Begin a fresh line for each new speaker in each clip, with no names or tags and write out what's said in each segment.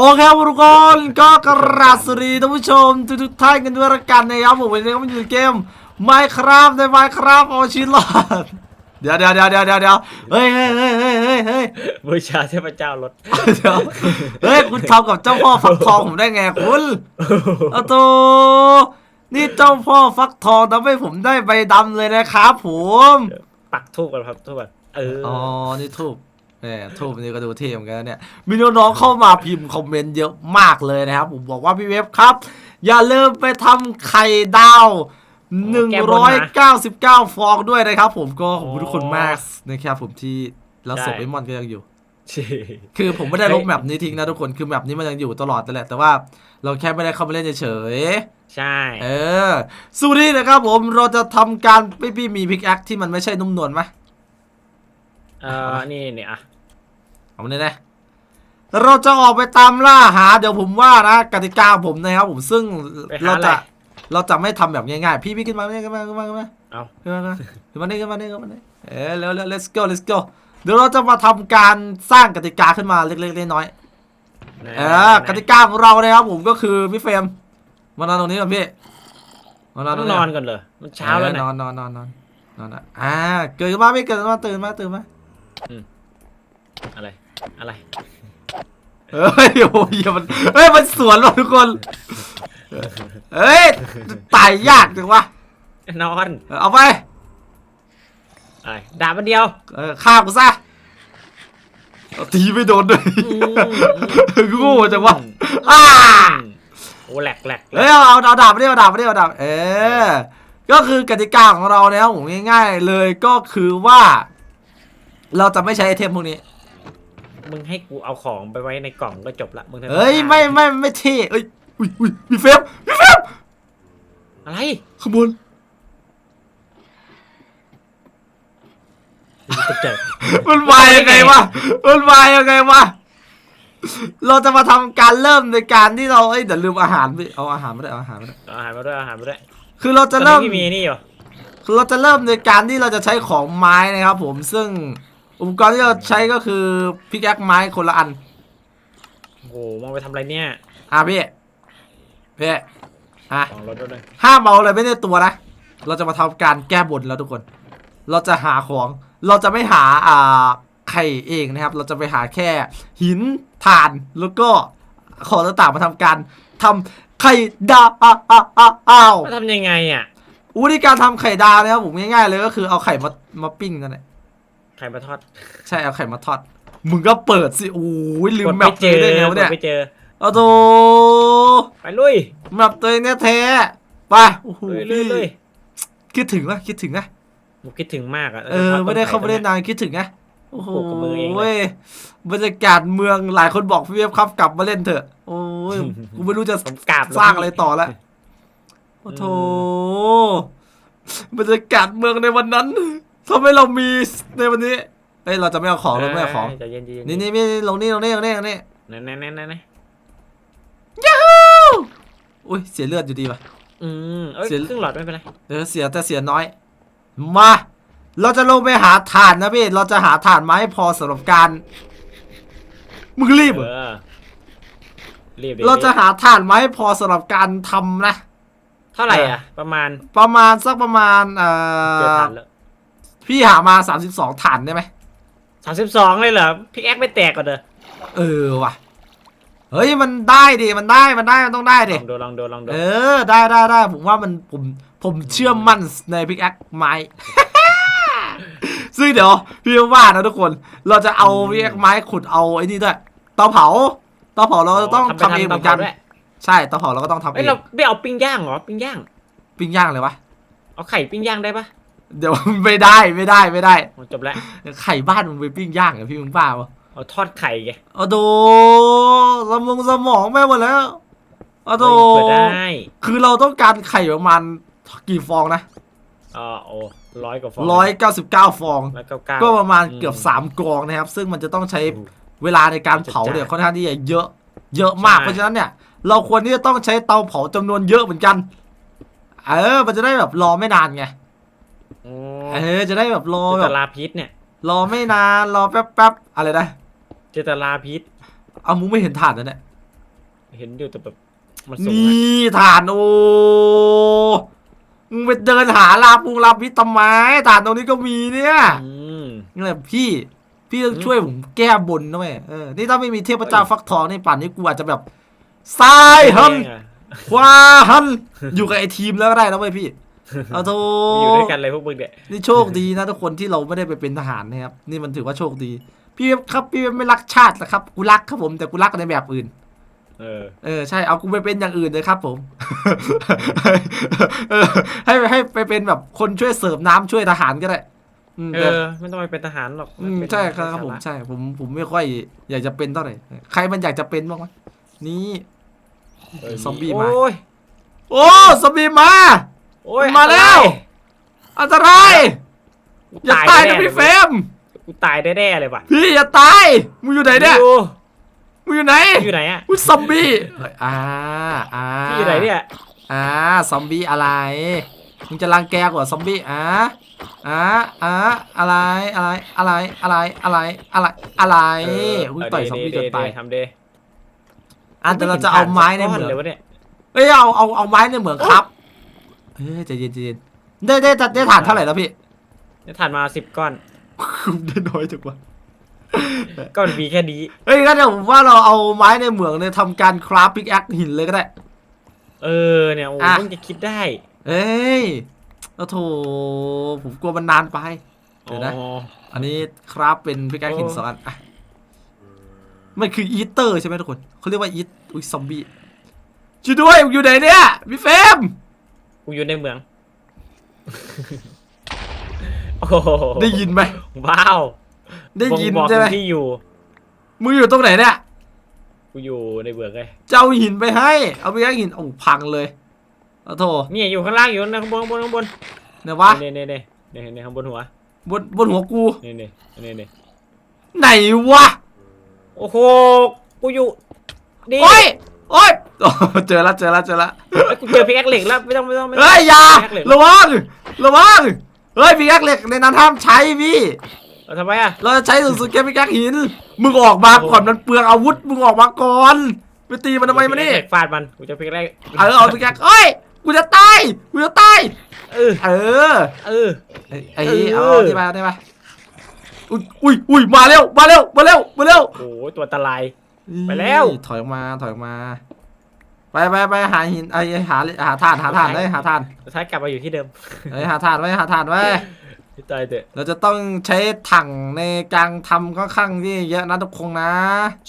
โอเคครับทุกคนก็กราบสวัสดีท่านผู้ชมทุกทุกๆท่านกันด้วยละกันนะครับผมวันนี้ก็มาอยู่ในเกม Minecraft ใน Minecraft เอาชีวิตรอดเดี๋ยวเดี๋ยวเดี๋ยวเดี๋ยวเดี๋ยวเดี๋ยวเฮ้ยเฮ้ยเฮ้ยเฮ้ยเฮ้ยเฮ้ย
บูชาเทพเจ้ารถ
เดี๋ยวเฮ้ยคุณทำกับเจ้าพ่อฟักทองผมได้ไงคุณเอาโตนี่เจ้าพ่อฟักทองทำให้ผมได้ใบดำเลยนะครับผม
ปักทูบกันครับทูบกันเออ
อ๋อนี่ทูบ แหมทูบนี่ก็ดูเท่เหมือนกันนะเนี่ยมีน้องๆเข้ามาพิมพ์คอมเมนต์เยอะมากเลยนะครับ ผมบอกว่าพี่เว็บครับ อย่าลืมไปทำไข่ดาว 199 ฟองด้วยนะครับผมก็ขอบคุณทุกคนมากนะครับผมที่แล้วศพไอมอนก็ยังอยู่
ชิ
คือผมไม่ได้ลบแมปนี้ทิ้งนะทุกคนคือแมปนี้มันยังอยู่ตลอดแต่นแหละแต่ว่าเราแค่ไม่ได้เข้ามาเล่นเฉยๆ
ใช่
เออสู้นี่นะครับผมเราจะทำการพี่พี่มีพิกแอคที่มันไม่ใช่นุ่มนวลไหม
เออนี่นี่อะ
เอามาเนี่ยนะเราจะออกไปตามล่าหา เดี๋ยวผมว่านะกติกาผมนะครับผมซึ่ง
ไป
เรา
หาอะไร
จะเราจะไม่ทำแบบง่ายๆ พี่พี่ขึ้นมาขึ้นมาขึ้นมาขึ้นมา
เอา
ขึ้นมาขึ้นมาขึ้นมานี่ขึ้นมานี่ขึ้นมานี่เออเร็วเร็ว let's go let's go เดี๋ยวเราจะมาทำการสร้างกติกาขึ้นมาเล็กๆน้อยๆเออกติกาของเรานะครับผมก็คือพี่เฟรมมานอนตรงนี้ก่อนพี่มานอนต
ต้
ร
องง
นี้
นอนก่อนเลยมันเช้าแล้ว
น
นะ
อนนอนนอนนอนนอนอะอ่าเกิดมาไม่เกิดมาตื่นมาตื่นมา
อะไร อะไร
เฮ้ยโอ้ยมันเฮ้ยมันสวนว่ะทุกคนเฮ้ยตายยากจังวะ
นอน
เอาไป
อะไรดาบมันเดียว
เออฆ่ากูซะเอาตีไม่โดนด้วยกูโง่จังวะอ้า
โอ้แหลกแหลกแหล
เฮ้ย
ก
เอาเอาเอาดาบมาดิเอาดาบมาดิเอาดาบเออก็คือกติกาของเราเนี่ยผมง่ายๆเลยก็คือว่า เราจะไม่ใช้ไอเทมพวกนี้
มึงให้กูเอาของไปไว้ในกล่องก็จบละมึงทำ
เอ้ยไม่ไม่ไม่เท่เอ้ยอุ้ยอุ้ยมีเฟมมีเฟม
อะไร
ขางบวน
ตกใจ
มันมายังไงวะมันมายังไงวะเราจะมาทำการเริ่มในการที่เราเอ้ยเดี๋ยวลืมอาหารไปเอาอาหารไม่ได้เอาอาหารไม่ได้
เอาอาหารมาด้วยเอาอาหารมาด้วย
คือเรา
ต
จะ
อน
เริ่ม
นี้พี่มีนี่อยู่
คือเราจะเริ่มในการที่เราจะใช้ของไม้นะครับผมซึ่ง อุปกรณ์ที่เราใช้ก็คือพิกแอคไม้คนละอัน
โอ้โหมึงไปทำอะไรเนี่ย
อะพี่พี่อะ
ของรถด้วย
ห้ามเอาอะไรไม่ในตัวนะ เราจะมาทำการแก้บนแล้วทุกคน เราจะหาของ เราจะไม่หาอ่าไข่เองนะครับ เราจะไปหาแค่หินถ่านแล้วก็ของต่างๆมาทำการทำไข่ดาวอ้าวอ้าวอ้าวอ้าว
มาทำยังไงอะ
วิธีการทำไข่ดาวนะครับผมง่ายๆเลยก็คือเอาไข่มามาปิ้งนั่นแหละ
ใครมาทอด
ใช่เอาไข่มาทอด มึงก็เปิดสิ โอ้ยลืม
กด
แม
ไม่
ป
เจ
ตัวเอ
อง
ได้ไงวะ
ก
เนี่
ด
ย
ไม่เจอ
เอาโต
ไปลุย
แมปตัวเองเนี่ยแท้ไปโอ้โห
ลุยลุยลุย
คิดถึงนะคิดถึงนะ
ผมคิดถึงมากอะ
เออไม่ได้เข้าไปเล่นนานคิดถึงไงโอ้โห
ปลูกกับมือเองเลย
บรรยากาศเมืองหลายคนบอกพี่เวฟครับกลับมาเล่นเถอะ โอ้ยกูไม่รู้จะ
ผมกราบ
สร้างอะไรต่อแล้วโอ้โถบรรยากาศเมืองในวันนั้น ทำให้เรามีในวันนี้เฮ้ยเราจะไม่เอาของเราไม่เอาของ
ใจเย็นใจเย็น
นี่นี่นี่ลงนี่ลงนี่ลงนี่ลงนี่
นั่นนั่นนั่นนั่น
อุ้ยเสียเลือดอยู่ดีป่ะ
อืมเอ้ย
เสีย
ครึ่งหลอดไม่เป็นไร
เดี๋ยวเสียแต่เสียน้อย มา เราจะลงไปหาถ่านนะพี่ เราจะหาถ่านมาให้พอสำหรับการ มึงรีบเหรอ
เออรีบดิ
เราจะหาถ่านมาให้พอสำหรับการทำนะ
เท่าไหร่อะ ประมาณ
ประมาณสักประมาณเอ่
เจ็ด
อ
พันแล้ว
พี่หามา32ถ่านได้ไหม
สามสิบสองเลยเหรอพิกแอคไม่แตกก่อนเด้อ
เออว่ะ เฮ้ยมันได้ดิมันได้มันได้มันต้องได้
ล
ดิ
องดูลองดูลองดู
เออได้ได้ได้ผมว่ามันผมผมเชื่อมั่นในพิกแอคไม้ ซึ่งเดี๋ยวพี่ว่านะทุกคน เราจะเอาพิกแอคไม้ขุดเอาไอ้นี่ด้วยเตาเผาเตาเผาเราจะต้องทำเองเหมือนกัน
ด้วย
ใช่เตาเผาเราก็ต้องทำเอ
เอ้ย
ง
เราไม่เอาปิ้งย่างเหรอปิ้งย่าง
ปิ้งย่างเลยวะ
เอาไข่ปิ้งย่างได้ปะ
เดี๋ยวไม่ได้ไม่ได้ไม่ได้
โอ้จบแล้ว
ไข่บ้านมึงไปปิ้งย่างเหรอพี่มึงบ้าปะ
เอาทอดไข่ไง
เอาโดสมองสมองไปหมดแล้วเอาโด
เฮ้ยเปิดได้
คือเราต้องการไข่ประมาณกี่ฟองนะ
อ๋อโอ้ร้อยกว่าฟอง
ร้อยเก้าสิบเก้าฟอง
ร้อยเก้าเก้า
ก็ประมาณเกือบสามกองนะครับ ซึ่งมันจะต้องใช้เวลาในการเผาเนี่ยค่อนข้างที่จะเยอะ เยอะมาก
ใช่
เพราะฉะนั้นเนี่ย เราควรที่จะต้องใช้เตาเผาจำนวนเยอะเหมือนกัน เออ มันจะได้แบบรอไม่นานไง
โอ้
เออจะได้แบบรอ
เจ
แบ
ต
บ
ลาพิษเนี่ย
รอไม่นานรอแป๊บแป๊บๆอะไรนะ
เจตลาพิษ
เอามึงไม่เห็นถ่านนะเนี่ย
เห็นอยู่แต่แบบมันสูงอะ
นี่ฐานโอ้มึงไปเดินหาลาปุงลาพิษทำไมฐานตรงนี้ก็มีเนี่ย
อืม
นี่แหละพี่พี่ต้อง
อืม
ช่วยผมแก้บนด้วยเออนี่ถ้าไม่มีเทพเจ้าฟักทองในป่านนี้กูอาจจะแบบซ้ายหัน
เองอะ
ขวาหันอยู่กับไอทีมแล้วก็ได้นะเว้ยพี่ เอาโท
อยู่ด้วยกันเลยพวกมึงเนี่ย
นี่โชคดีนะทุกคนที่เราไม่ได้ไปเป็นทหารนะครับ นี่มันถือว่าโชคดี พี่เว็บครับพี่เว็บไม่รักชาตินะครับ กูรักครับผมแต่กูรักในแบบอื่น
เออ
เออใช่ เอากูไปเป็นอย่างอื่นเลยครับผมเออให้ให้ไปเป็นแบบคนช่วยเสิร์ฟน้ำช่วยทหารก็ได้อืม
เอ
แต่
อไม่ต้องไปเป็นทหารหรอก
อืม
เป็น
ใช่ครับ
สาะ
ผมใช่ผมผมไม่ค่อย อยากจะเป็นเท่าไหร่ใครมันอยากจะเป็นบ้างวะนี่
เออ
ซอมบี้มา
โอ้ย
โอ้ซอมบี้มา
โอ้ย
มาแล้ว อันตราย อย่าตายนะพี่เฟรม
กูตายแน่ๆเลยว่ะ
พี่อย่าตาย มึงอยู่ไหนเนี่ย
อยู่
มึงอยู่ไหน
อยู่ไหนอะ
อุ้ยซอมบี้อ่าอ่า
พี่อยู่ไหนเนี่ย
อ่าซอมบี้อะไร มึงจะรังแกกว่าซอมบี้อ่าอ่าอ่าอะไรอะไรอะไรอะไรอะไรอะไรอะไรอุ้ยต่อยซอมบี้จนตาย
ทำเดย์
อะแต่เราจะเอาไม้ในเหมือง
เลยวะเนี่ย
เอ้ยเอาเอาเอาไม้ในเหมืองครับ เฮ้ยใจเย็นใจเย็นได้ได้ได้ได้ฐานเท่าไหร่แล้วพี่
จะถ่านมาสิบก้อน
ได้น้อยจังวะ
ก็มันมีแค่นี้
เฮ้ยงั้นเดี๋ยวผมว่าเราเอาไม้ในเหมืองเนี่ยทำการคราฟพิกแอคหินเลยก็ได้
เออเนี่ยโอ้
อะ
เพิ่งจะคิดได้
เอ้ยโอ้โถผมกลัวมันนานไป เดี๋ยวนะ
อ๋อ
อันนี้ครับเป็นพิกแอคหิน
โอ้
สองอันอะมันคืออีเตอร์ใช่ไหมทุกคนเขาเรียกว่าอีทอุ้ยซอมบี้ช่วยด้วยมึงอยู่ไหนเนี่ยพี่เฟรม
กูอยู่ในเมือง โอ้โห
ได้ยินไหม
ว้าว
ได้ยิน
บ่งบอก
ใช่ไหม
ถึงที่อยู่
มึงอยู่ตรงไหนเนี่ย
กูอยู่ในเมืองไง
จะเอาหินไปให้ เอาพิกแอคหินโอ้พังเลยโอ้โถ
เนี่ยอยู่ข้างล่างอยู่นะข้างบนข้างบนข้างบน
เนี่ยวะ
เนี่ยเนี่ยเนี่ยเนี่ยเนี่ยข้างบนหัว
บนบนหัวกู
เนี่ยเนี่ยเนี่ยเนี่ย
ไหนวะ
โอ้โห กูอยู่ นี่
โอ้ย โอ้ยโอ้เจอแล้วเจอแล้วเจอแล้ว
เอ้ยกูเจอพิกแอคเหล็กแล้วไม่ต้องไม่ต้องไม่ต้อง
เฮ้ยอย่า
พิกแอคเหล็ก
ระวังระวังเฮ้ยพิกแอคเหล็กในนั้นห้ามใช้พี่
เอาทำไมอะ
เราจะใช้สุดๆแค่พิกแอคหินมึงออกมาก่อนมันเปลืองอาวุธมึงออกมาก่อนไปตีมันทำไมมานี่
พิกแอคเหล็กฟาดมันกูจะพิกแอค
เออเอาพิกแอคเอ้ยกูจะตายกูจะตาย
เออ
เออ
เออ
ไอ้ไอ้
เออ
เอาได้ปะได้ปะอุ้ยอุ้ยอุ้ยมาเร็วมาเร็วมาเร็วมาเร็ว
โอ้โหตัวอันตราย ไปแล้ว
ถอยออกมาถอยออกมา ไปไปไปหาหินไอ้หาหาถ่านหาถ่านได้ยหาถ่าน
สุดท้ายกลับมาอยู่ที่เดิม
เอ้ยหาถ่านไว้หาถ่านไว้
ตายเถอะ
เราจะต้องใช้ถังในการทำค่อนข้างที่เยอะนะทุกคนนะ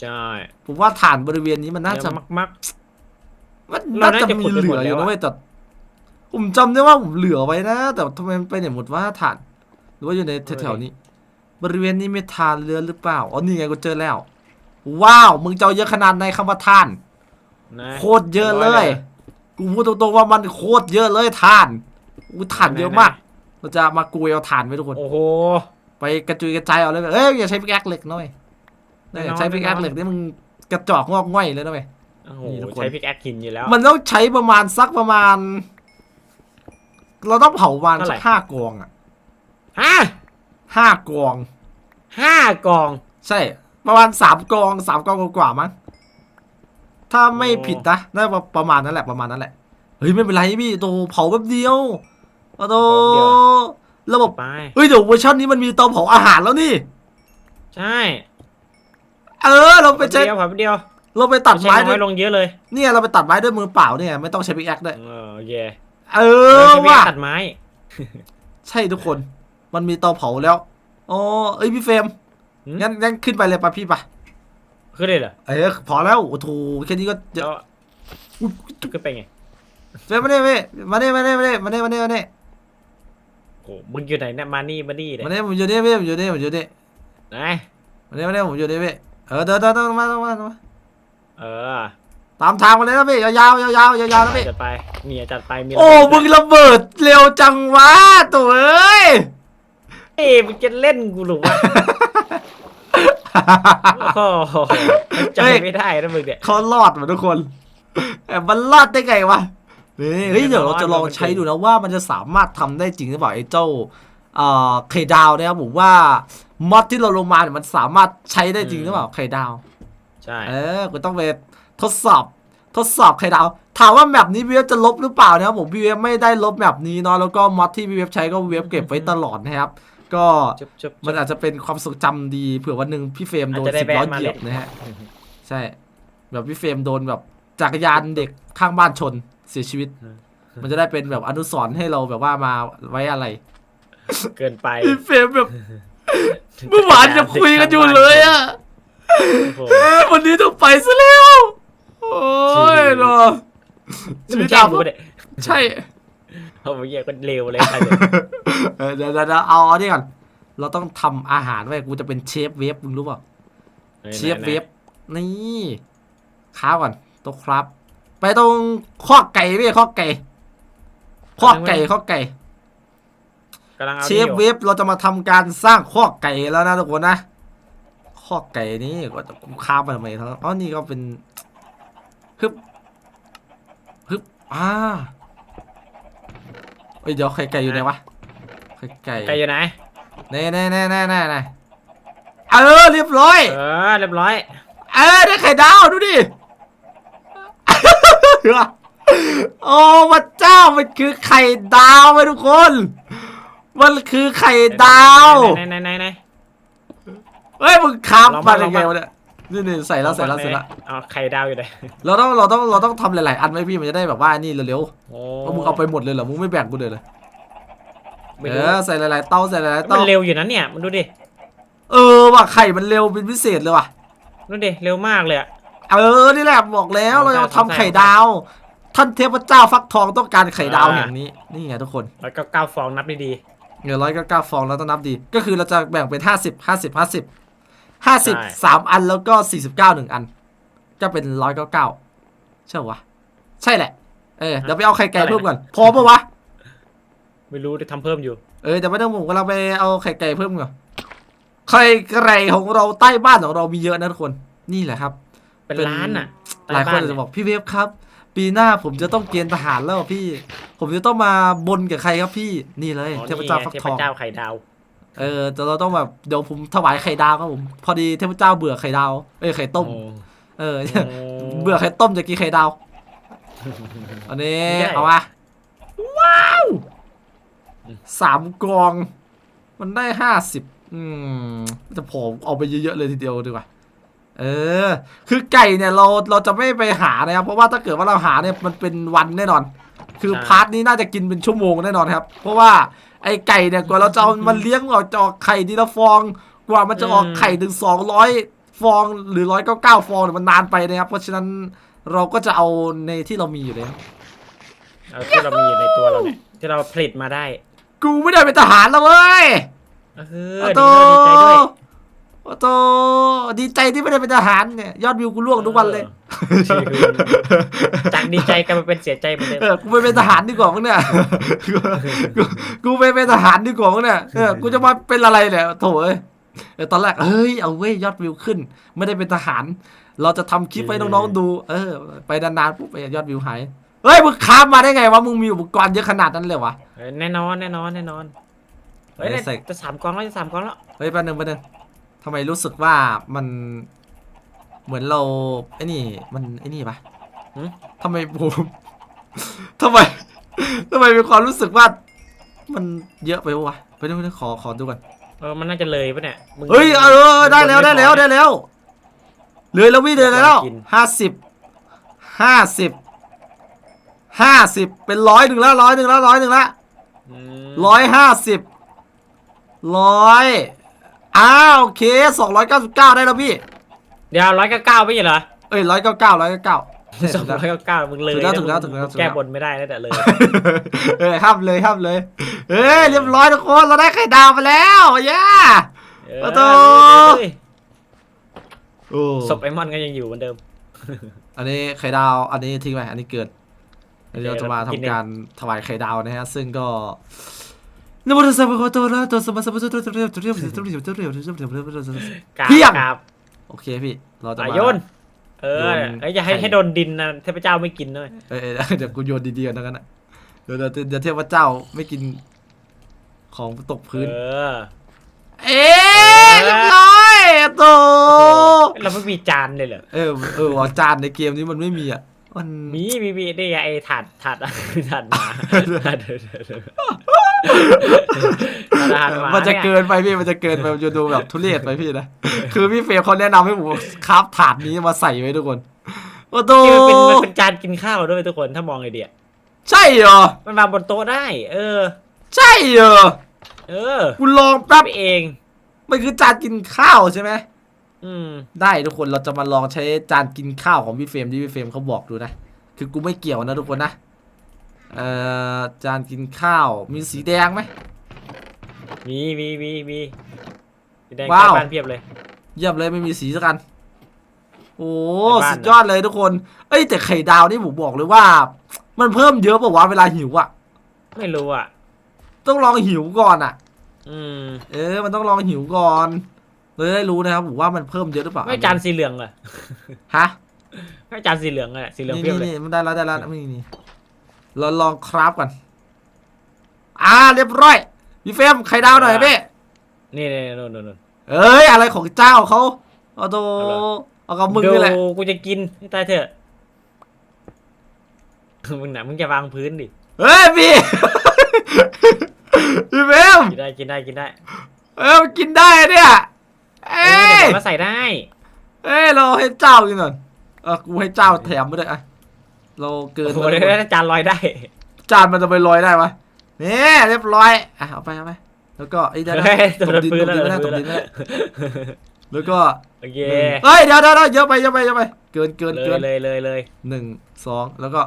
ใช่
ผมว่าฐานบริเวณนี้มันน่าจะ
เยอะมัก
มัน
เรา
น่า
น่า
จะ
จะ
มี
ขุดไป
เห
หม
ลื
ด
ออยู่
แล้ว
นะ
อะ
เว้ยแต่ผมจำได้ว่าผมเหลือไว้นะ แต่ทำไมมันไปไหนหมดว่าฐาน หรือว่าอยู่ในแถวๆนี้ บริเวณนี้มีฐานเรือหรือเปล่าอ๋อนี่ไงกูเจอแล้ว ว้าว มึงจะเอาเยอะขนาดในคำว่าฐาน
ๆนะ
โคตรเยอะเลย กูพูดตรงๆว่ามันโคตรเยอะเลยฐานอู้ฐานเยอะมาก เราจะมากุยเอาฐานไว้ทุกคน
โอ้โห
ไปกระจุยกระจายเอาเลยเอ้ยอย่าใช้พิกแอคเหล็กนะเว้ย
แน่นอน
ใช้พิกแอค
แน่นอน
เหล็กนี่มึงกระจอกงอกง่อยเลยนะเว้ย
โอ้โห
นี่ทุกคน
ใช้พิกแอคหินอยู่แล้ว
มันต้องใช้ประมาณสักประมาณ เราต้องเผาประมาณ
เท่าไห
สั
ร่
กห้ากองอะ
ฮะ
ห้ากอง
ห้ากอง
ใช่ ประมาณสามกองสามกองกว่าๆมั้งถ้าไม่
โอ้
ผิดนะน่าจะประมาณนั้นแหละประมาณนั้นแหละ เฮ้ยไม่เป็นไรพี่โตเผาแป๊บเดียวโอ้โตระบบ
ไป
เฮ้ยเดี๋ยวเวอร์ชันนี้มันมีเตาเผาอาหารแล้วนี่
ใช่
เออเราไปใช้
เดียวครับเดียว
เราไปตัด
ใช้
ไม้
น้
ด้ว
อยยลงเยอะเลย
เนี่ยเราไปตัดไม้ด้วยมือเปล่าเนี่ยไม่ต้องใช้พิกแอคด้วย
เออโอเค
เอ
เอ
อ
อใช้พิกแอ
ว่ะ
คตัดไม้
ใช่ทุกคน มันมีเตาเผาแล้วอ๋อเอ้ยพี่เฟรม
หืม
งั้นงั้นขึ้นไปเลยปะพี่ปะ
ขึ้นเลยเหรอ
เออพอแล้วโอ้โหแค่นี้ก็เย
แล้
อะ
วขึ้นไปไง
เฟรมมาเนี่ยเว้ยมาเนี่ยมาเนี่ยมาเนี่ยมาเนี่ยมาเนี่ยมาเนี่ย
โอ้มึงอยู่ไหนเนี่ยมานี่มานี่เลย
มาเนี่ยผมอยู่เนี่ยเว้ยผมอยู่เนี่ยผมอยู่เนี่ย
ไหน
มาเนี่ยมาเนี่ยผมอยู่เนี่ยเว้ยเออเดินเดินเดินมาเดินมาเดินมา
เออ
ตามทางมาเลยนะพี่ยาวๆยาวๆยาวๆยาวๆนะพี่
จัดไปเนี่ยจัดไปมี
โอ้มึงระเบิดเร็วจังวะตัวเอ้ย
เอ้ยมึงจะเล่นกูหรือวะ โอ้โหใจไม่ได้นะมึงเนี่ย
เขารอดมาทุกคนแต่มันรอดได้ไงวะนี่เฮ้ยเดี๋ยวเราจะลองใช้ดูนะว่ามันจะสามารถทำได้จริงหรือเปล่าไอ้เจ้าเอ่อไข่ดาวนะครับผมว่ามอดที่เราลงมาเนี่ยมันสามารถใช้ได้จริงหรือเปล่าไข่ดาว
ใช่
เออกูต้องไปทดสอบทดสอบไข่ดาว ถามว่าแมปนี้พี่เวฟจะลบหรือเปล่านะครับผมพี่เวฟไม่ได้ลบแมปนี้เนาะแล้วก็มอดที่พี่เวฟใช้ก็เวฟเก็บไว้ตลอดนะครับ ก็
จุบจุบ
มันอาจจะเป็นความทรงจำดีเผื่อวันหนึ่งพี่เฟรมโดน
อาจจะได้
สิบล้อ
แบนมา
เหยียบ
เลย
นะฮะใช่ แบบพี่เฟรมโดนแบบจักรยานเด็กข้างบ้านชนเสียชีวิต มันจะได้เป็นแบบอนุสรณ์ให้เราแบบว่ามาไว้อะไร
เกินไป
พี่เฟรมแบบเมื่อวานจะคุยกันอยู่เลยอะ
โอ้โห
เอ๊ะวันนี้ต้องไปซะแล้ว โอ้ยเนาะ
นี่มึงแกล้งกูปะเนี่ย
ใช่
เอาเหี้ยก็เร็วเลยใครเนี่ย
เออเดี๋ยวเดี๋ยวเดี๋ยวเอาเอานี่ก่อน เราต้องทำอาหารไว้กูจะเป็นเชฟเวฟมึงรู้เปล่าเชฟเวฟนี่ค้าก่อนตรงครับ ไปตรงข้อกไก่พี่ข้อกไก่ข้อกไก่ข้อกไก่
กำลังเอา
เชฟเวฟเราจะมาทำการสร้างข้อกไก่แล้วนะทุกคนนะข้อกไก่นี่ก็จะค้าไปทำไมทั้งอ๋อนี่ก็เป็นฮึบฮึบอ่า เอ้ยเดี๋ยวไข่ไก่อยู่ไหนวะไข่ไก่
ไก่อยู่ไหน
แน่แน่แน่แน่แน่แน่เออเรียบร้อย
เออเรียบร้อย
เออได้ไข่ดาวดูดิโอ้พระเจ้ามันคือไข่ดาวไหมทุกคน มันคือไข่ดาว
ไหนไหนไหนไหน
เฮ้ยมึงค้ำ
ลอง
มา
มา
ได้ไง
ลองมา
วะเนี่ย นี่นี่ใส่แล้วใส่แล้วใส่แล้ว
เอาไข่ดาวอยู่ไหน
เราต้องเราต้องเราต้องทำหลายๆอันไว้พี่มันจะได้แบบว่านี่เร็ว
โอ้
ๆเพราะมึงเอาไปหมดเลยเหรอมึงไม่แบ่งกูเลยเลย
ไม่
เอ
รู้
อใส่หลายๆเต้าใส่หลายๆ
มั
เต้าน
เร็วอยู่นะเนี่ยมันดูดิ
เออว่ะไข่มันเร็วเป็นพิเศษเลยว่ะ
ดูดิเร็วมากเลยอะ
เออนี่แหละบอกแล้ว
เอา
เรา
ได้
จะทำ
เอาได้
ไข่ดาว ท่านเทพเจ้าฟักทองต้องการไข่ดาว
อ่า
อย่างนี้นี่ไงทุกคน
แล้วก็เก้าฟองนับดี
เงินร้อยก็เก้าฟองแล้วต้องนับดี ก็คือเราจะแบ่งเป็นห้าสิบ ห้าสิบห้าสิบห้าสิบสามอันแล้วก็สี่สิบเก้าหนึ่งอัน ก็เป็นร้อยเก้าเก้าใช่ปะวะใช่แหละ เออเดี๋ยวไปเอาไข่ไก่เพิ่มก่อน พอปะวะ
ๆไม่รู้จะทำเพิ่มอยู่
เออเดี๋ยวไม่ต้องผมกำลังไปเอาไข่ไก่เพิ่มก่อน ไข่ไก่ของเราใต้บ้านของเรามีเยอะนะทุกคน นี่แหละครับ
เป็น
เป็น
ล้านอะ
หลายคนอาจจะบอกพี่เวฟครับ ปีหน้าผมจะต้องเกณฑ์ทหารแล้วพี่ ผมจะต้องมาบนกับใครครับพี่ นี่เลย
อ๋อ
เทพเจ้า
นี่ไง
ฟัก
เท
ท
พ
อง
เจ้าไข่ดาว
เออแต่เราต้องแบบเดี๋ยวผมถวายไข่ดาวครับผม พอดีเทพเจ้าเบื่อไข่ดาวเอ้ยไข่ต้ม
โอ้
เออ
โอ้
เบื่อไข่ต้มจะกินไข่ดาวอันนี้
ไม่ได้
เอามาว้าวสามกอง มันได้ห้าสิบอืมจะผมเอาไปเยอะๆเลยทีเดียวดีกว่า เออ คือไก่เนี่ยเราเราจะไม่ไปหานะครับ เพราะว่าถ้าเกิดว่าเราหาเนี่ยมันเป็นวันแน่นอน คือพาร์ทนี้น่าจะกินเป็นชั่วโมงแน่นอนครับ เพราะว่า ไอ้ไก่เนี่ยกว่าเราจะเอามันเลี้ยงออกจะออกไข่ทีละฟอง กว่ามันจะออกไข่ถึงสองร้อยฟองหรือร้อยเก้าเก้าฟองเนี่ยมันนานไปนะครับ เพราะฉะนั้นเราก็จะเอาในที่เรามีอยู่เลย
เอาที่เรามีอยู่ในตัวเราเนี่ยที่เราผลิตมาได้
กูไม่ได้เป็นทหารแล้วเว้ย
เออ
โอ้
ดี
โต
ด้วยดีใจด้วย
โอ้โตดีใจที่ไม่ได้เป็นทหารเนี่ยยอดวิวกูล่วงทุกวันเลย
จากดีใจกลายมาเป็นเสียใจเหมือนเดิม
เออกูไปเป็นทหารดีกว่ามั้งเนี่ยกูกูไปเป็นทหารดีกว่ามั้งเนี่ยเออกูจะมาเป็นอะไรเนี่ยโถเอ้ยเออตอนแรกเฮ้ยเอาเว้ยยอดวิวขึ้น ไม่ได้เป็นทหาร เราจะทำคลิปให้น้องๆดู เออ ไปนานๆปุ๊บไปยอดวิวหายเฮ้ยมึงค้ามมาได้ไงวะมึงมีอุปกรณ์เยอะขนาดนั้นเลยวะ
เออแน่นอนแน่นอนแน่นอนเฮ้ย
เออใส่
จะสามกองแล้วจะสามกองแล้ว
เฮ้ยแป๊บนึงแป๊บนึง ทำไมรู้สึกว่ามันเหมือนเราไอ้นี่มันไอ้นี่ปะ
หืม
ทำไมผมทำไมทำไมมีความรู้สึกว่า มันเยอะไปวะไปดูขอขอดูก่อน
เออมันน่าจะเลยปะเนี่ยมึง
เฮ้ยเออได้แล้วได้แล้วได้แล้วเลยแล้ววิ่งเลยแล้ว
กิน
ห้าสิบห้าสิบห้าสิบเป็นร้อยหนึ่งแล้วร้อยหนึ่งแล้วร้อยหนึ่งแล้ว
อืม
ร้อยห้าสิบร้อย อ้าวโอเคสองร้อยเก้าสิบเก้าได้แล้วพี่
เดี๋ยวร้อยเก้าเก้าไม่ใช่เหรอ
เอ้ยร้อยเก้าเก้าร้อยเก้าเก้า
สองร้อยเก้าเก้ามึงเลย
ถูกแล้ว
นะ
ถูกแล้ว
มึง
ถูกแล้วถูกแล้ว
แก้บนไม่ได้แล้วแต่เลย
เอ้ยห้ามเลยห้ามเลยเอ้ยเรียบร้อยทุกคนเราได้ไข่ดาวมาแล้วย่า
เออ
ประตู
เฮ้ย
โอ้
ศพไอมอนก็ยังอยู่เหมือนเดิม
อันนี้ไข่ดาวอันนี้ทิ้งไปอันนี้เกินเดี๋ยวเราจะมาทำการถวายไข่ดาวนะฮะ ซึ่งก็ นบุตัสสะภะคะวะโตอะรียะโตสัมมาสัมพุทธะเรียวโตเรียงครีย
บ
โอเคพี่เราจะมา
โยนเออไอ้จะให้ให้โดนดินนะเทพเจ้าไม่กินด้วย
เออเดี๋ยวกูโยนดีๆกันแล้วกันนะเดี๋ยวเดี๋ยวเทพเจ้าไม่กิน ของตกพื้น
เออ
เอ๊ะเรียบร้อยโต
เราไม่มีจานเลยเหรอ
เออเออว่าจานในเกมนี้มันไม่มีอะมัน
มีมีมีนี่ไงไอ้ถาดถาดถาดมา มา
มันจะ
เนี่ย
เกินไปพี่มันจะเกินไปมันจะดูแบบทุเรศไปพี่นะคือพี่เฟรมเขาแนะนำให้ผมคราฟถาดนี้มาใส่ไว้ทุกคนโอ้โห
นี่มันเป็นมันเป็นจานกินข้าวด้วยทุกคนถ้ามองไอเดีย
ใช่เหรอ
มันวางบนโต๊ะได้ เออ
ใช่เหรอ
เออ
กูลองแป๊บ
ไปเอง
มันคือจานกินข้าวใช่ไหม
อืม
ได้ทุกคนเราจะมาลองใช้จานกินข้าวของพี่เฟรมที่พี่เฟรมเขาบอกดูนะคือกูไม่เกี่ยวนะทุกคนนะ เอ่อจานกินข้าวมีสีแดงไหม
มีมีมีมีสีแดง
ว้าว
ใกล้บ้านเพียบเลย
เยี่ยมเลยไม่มีสีสักกัน โอ้
ในบ้าน
สุดยอดเลยทุกคน เอ้ยแต่ไข่ดาวนี่ผมบอกเลยว่า มันเพิ่มเยอะป่าวะเวลาหิวอะ
ไม่รู้อะ
ต้องลองหิวก่อนอะ
อืม
เออมันต้องลองหิวก่อนเลยได้รู้นะครับผมว่ามันเพิ่มเยอะหรือเปล่า
ไม่จานสีเหลืองเหรอ
ฮะ
ไม่จานสีเหลืองอะสีเหลือง
นี่
เพียบ
นี่
เลย
นี่มันได้แล้วได้แล้วนี่นี่ เราลองคราฟก่อนอ่าเรียบร้อยพี่เฟรมไข่ดาวหน่อยพี่
นี่นี่นู่นนู่นนู่น
เอ้ยอะไรของเจ้าเขาเอาโต
เอาเหรอ
เอากับมึงนี่แหละ
ดูกูจะกินให้ตายเถอะมึงหนะมึงจะวางพื้นดิ
เฮ้ยพี่พี่เฟรม
กินได้กินได้กินได้
เออมันกินได้เนี่ย
เอ
เอ้
อยเดี๋ยวมาใส่ได้
เอ้ยเราให้เจ้ากินหน่อยเออกูให้เจ้าแถมไม่ได้อะ เราเกิน
โอ้โห
ไป
เดี๋ยวได้จานลอยได้
จานมันจะไปลอยได้ปะนี่เรียบร้อยอะเอาไปเอาไปแล้วก็ไอ้ยเดี๋ยวนะ
เฮ้ย
ตบดิน
พื้
ตบดินไม่ได้
แล้ว
ตบดินไม่ได้แล้วก็
โอเค
หนึ่งเฮ้ยเดี๋ยวเดี๋ยวเดี๋ยวเยอะไปเยอะไปเยอะไป เกินเกิน
เล
เกิ
ย
น
เลยเลยเลย
หนึ่งสองแล้วก็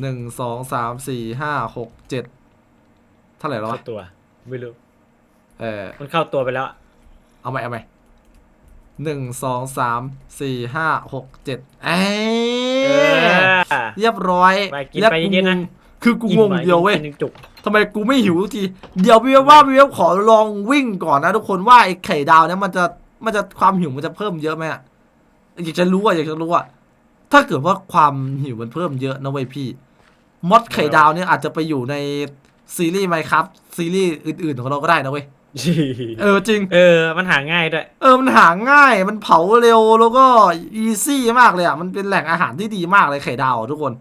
หนึ่งสองสามสี่ห้าหกเจ็ดเท่าไหร่แล้ว
เข้าวะตัว ไม่รู้
เออ
มันเข้าตัวไปแล้วอะ
เอาใหม่เอาใหม่ หนึ่งสองสามสี่ห้าหกเจ็ดเอ้
เอยอ
เรียบร้อย
ไปกิน
แล้ว
ไป
กู
เยอะๆ
ง
นะ
งคือกูงง
อิ่มอะ
เดียวเว้ย
กินจุก
ทำไมกูไม่หิวทุกทีเดี๋ยวพี่เว็บว่าพี่เว็บขอลองวิ่งก่อนนะทุกคนว่าไอ้ไข่ดาวเนี่ยมันจะมันจะความหิวมันจะเพิ่มเยอะไหมอะอยากจะรู้อะอยากจะรู้อะถ้าเกิดว่าความหิวมันเพิ่มเยอะนะเว้ยพี่มอดไข่ดาวเนี่ยอาจจะไปอยู่ในซีรีส์ไมครับซีรีส์อื่นๆของเราก็ได้นะเว้ย เออจริง
เออ มันหาง่ายด้วย
เออมันหาง่ายมันเผาเร็วแล้วก็อีซี่มากเลยอะมันเป็นแหล่งอาหารที่ดีมากเลยไข่ดาวอะทุกคน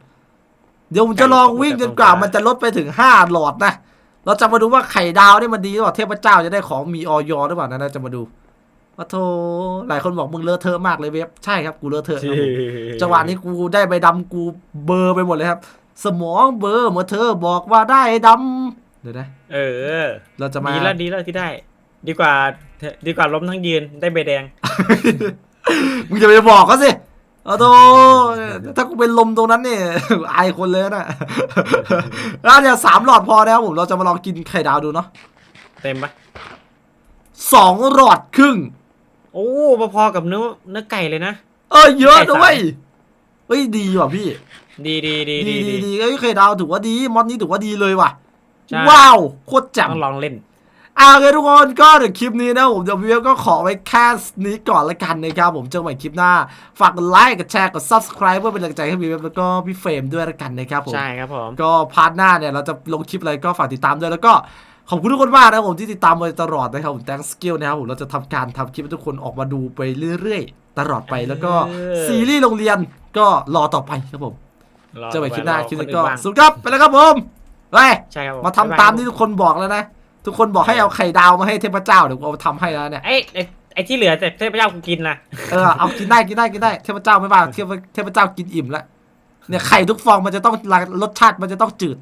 เดี๋ยวผมจะลองวิ่งจนกว่ามันจะลดไปถึงห้าหลอดนะเราจะมาดูว่าไข่ดาวนี่มันดีหรือเปล่าเทพเจ้าจะได้ของมีออยหรือเปล่านะเราจะมาดูว่าโทหลายคนบอกมึงเลอะเทอะมากเลยเว็บใช่ครับกูเลอะเทอะครับผมจังหวะนี้กูได้ใบดำกูเบลอร์ไปหมดเลยครับ สมองเบลอร์เมื่อเธอบอกว่าได้ดำ เดี๋ยวนะ
เออ
เราจะมา
ดีแล้วดีแล้วที่ได้ ดีกว่า ดีกว่าล้มทั้งยืนได้ใบแดง
มึงจะไปบอกเขาสิเอาโตถ้ากูเป็นลมตรงนั้นเนี่ยอายคนเลยนะแล้วเดี๋ยวสามหลอดพอนะครับผมเราจะมาลองกินไข่ดาวดูเนาะ
เต็มปะ
สองหลอดครึ่ง
โอ้พอๆกับเนื้อเนื้อไก่เลยนะ
เออเยอะ
ไข่
นะ
สาม
เว้ยเฮ้ยดีว่ะพี่
ดีดีดี
ดี
ดี
ดี
ดี
ดีเอ้ยไข่ดาวถือว่าดีมอดนี้ถือว่าดีเลยว่ะ
ใช่
ว้าว โคตรแจ่ม
ต้องลองเล่น
เอาเลยทุกคนก็เดี๋ยวคลิปนี้นะผมเดี๋ยวพี่เวฟก็ขอไว้แค่นี้ก่อนละกันนะครับผมเจอกันใหม่คลิปหน้า ฝากกดไลค์กดแชร์กด subscribe เพื่อเป็นกำลังใจให้พี่เวฟแล้วก็พี่เฟรมด้วยละกันนะครับผม
ใช่ครับผม
ก็พาร์ทหน้าเนี่ยเราจะลงคลิปอะไรก็ฝากติดตามด้วยแล้วก็ขอบคุณทุกคนมากนะครับผมที่ติดตามมาตลอดนะครับผม thanks skill นะครับผมเราจะทำการทำคลิปให้ทุกคนออกมาดูไปเรื่อยๆ ตลอดไปแล้วก็
เออ
ซีรีส์โรงเรียนก็รอต่อไปครับผม
รอ
เจอกันใหม่คลิปหน้าร
อ
คลิปนี้
น
ก็
อื่บ้าง
สุดครับไปแล้วครับผม ไป
ใช่ครับ
มาทำตามที่ทุกคนบอกแล้วนะ ทุกคนบอกให้เอาไข่ดาวมาให้เทพเจ้าเดี๋ยวกูเอามาทำให้แล้วเนี่ย
ไอ้ไอ้ไอ้ที่เหลือแต่เทพเจ้ากูกินนะ
เออเอากินได้กินได้กินได้เทพเจ้าไม่บ้าเทพเทพเจ้ากินอิ่มแล้วเนี่ยไข่ทุกฟองมันจะต้องรสชาติมันจะต้องจืด